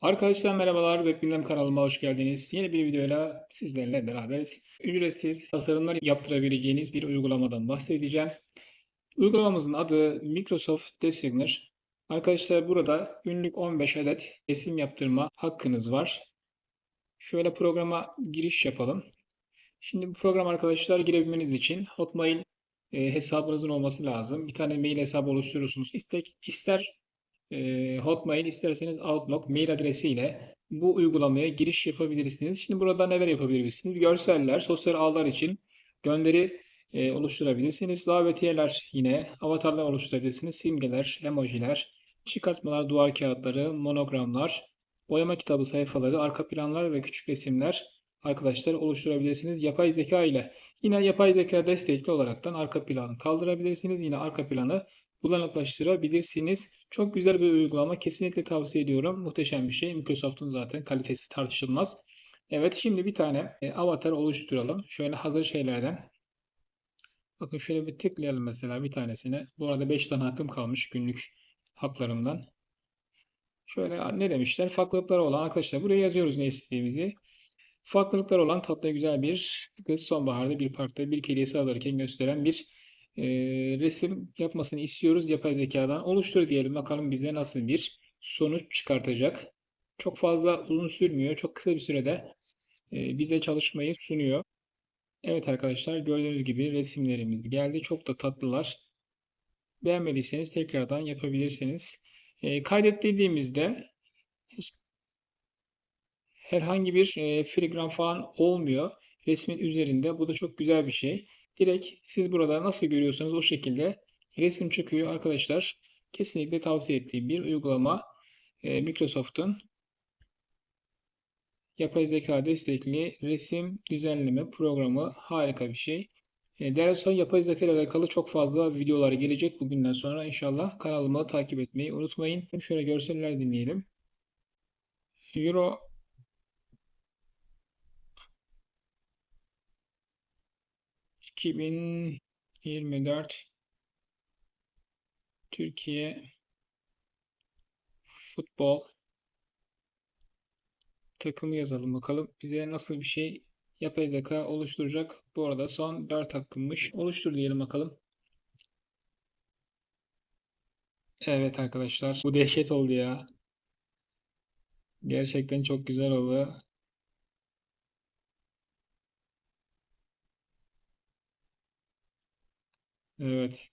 Arkadaşlar merhabalar, Webbinden kanalıma hoş geldiniz. Yeni bir videoyla sizlerle beraberiz. Ücretsiz tasarımlar yaptırabileceğiniz bir uygulamadan bahsedeceğim. Uygulamamızın adı Microsoft Designer. Arkadaşlar burada günlük 15 adet resim yaptırma hakkınız var. Şöyle programa giriş yapalım. Şimdi bu program arkadaşlar girebilmeniz için Hotmail e, hesabınızın olması lazım. Bir tane mail hesabı oluşturursunuz. İstek, ister e, Hotmail isterseniz Outlook mail adresiyle bu uygulamaya giriş yapabilirsiniz. Şimdi burada neler yapabilirsiniz? Görseller, sosyal ağlar için gönderi e, oluşturabilirsiniz. Davetiyeler yine, avatarlar oluşturabilirsiniz. Simgeler, emojiler, çıkartmalar, duvar kağıtları, monogramlar, boyama kitabı sayfaları, arka planlar ve küçük resimler arkadaşlar oluşturabilirsiniz. Yapay zeka ile yine yapay zeka destekli olaraktan arka planı kaldırabilirsiniz. Yine arka planı bulanıklaştırabilirsiniz. Çok güzel bir uygulama. Kesinlikle tavsiye ediyorum. Muhteşem bir şey. Microsoft'un zaten kalitesi tartışılmaz. Evet şimdi bir tane e, avatar oluşturalım. Şöyle hazır şeylerden. Bakın şöyle bir tıklayalım mesela bir tanesine. Bu arada 5 tane hakkım kalmış günlük haklarımdan. Şöyle ne demişler? Farklılıkları olan arkadaşlar buraya yazıyoruz ne istediğimizi. Farklılıkları olan tatlı güzel bir kız sonbaharda bir parkta bir kedisi alırken gösteren bir e, resim yapmasını istiyoruz yapay zekadan. Oluştur diyelim bakalım bize nasıl bir sonuç çıkartacak. Çok fazla uzun sürmüyor. Çok kısa bir sürede e, bize çalışmayı sunuyor. Evet arkadaşlar gördüğünüz gibi resimlerimiz geldi. Çok da tatlılar. Beğenmediyseniz tekrardan yapabilirsiniz. E, kaydet dediğimizde herhangi bir e, filigram falan olmuyor resmin üzerinde. Bu da çok güzel bir şey. Direkt siz burada nasıl görüyorsanız o şekilde resim çıkıyor arkadaşlar. Kesinlikle tavsiye ettiğim bir uygulama. E, Microsoft'un yapay zeka destekli resim düzenleme programı harika bir şey. E, değerli dostlar yapay zeka ile alakalı çok fazla videolar gelecek bugünden sonra inşallah kanalıma takip etmeyi unutmayın. Şöyle görseller dinleyelim. Euro 2024 Türkiye futbol takımı yazalım bakalım. Bize nasıl bir şey yapay zeka oluşturacak. Bu arada son 4 hakkımmış. Oluştur diyelim bakalım. Evet arkadaşlar bu dehşet oldu ya. Gerçekten çok güzel oldu. Evet.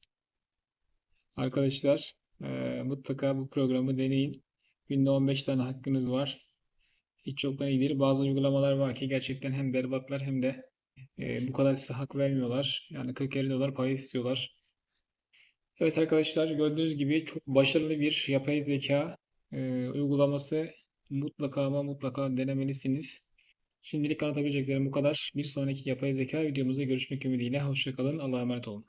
Arkadaşlar eee, mutlaka bu programı deneyin. Günde 15 tane hakkınız var. Hiç yoktan iyidir. Bazı uygulamalar var ki gerçekten hem berbatlar hem de eee, bu kadar size hak vermiyorlar. Yani 40-50 dolar para istiyorlar. Evet arkadaşlar gördüğünüz gibi çok başarılı bir yapay zeka eee, uygulaması. Mutlaka ama mutlaka denemelisiniz. Şimdilik anlatabileceklerim bu kadar. Bir sonraki yapay zeka videomuzda görüşmek ümidiyle. Hoşçakalın. Allah'a emanet olun.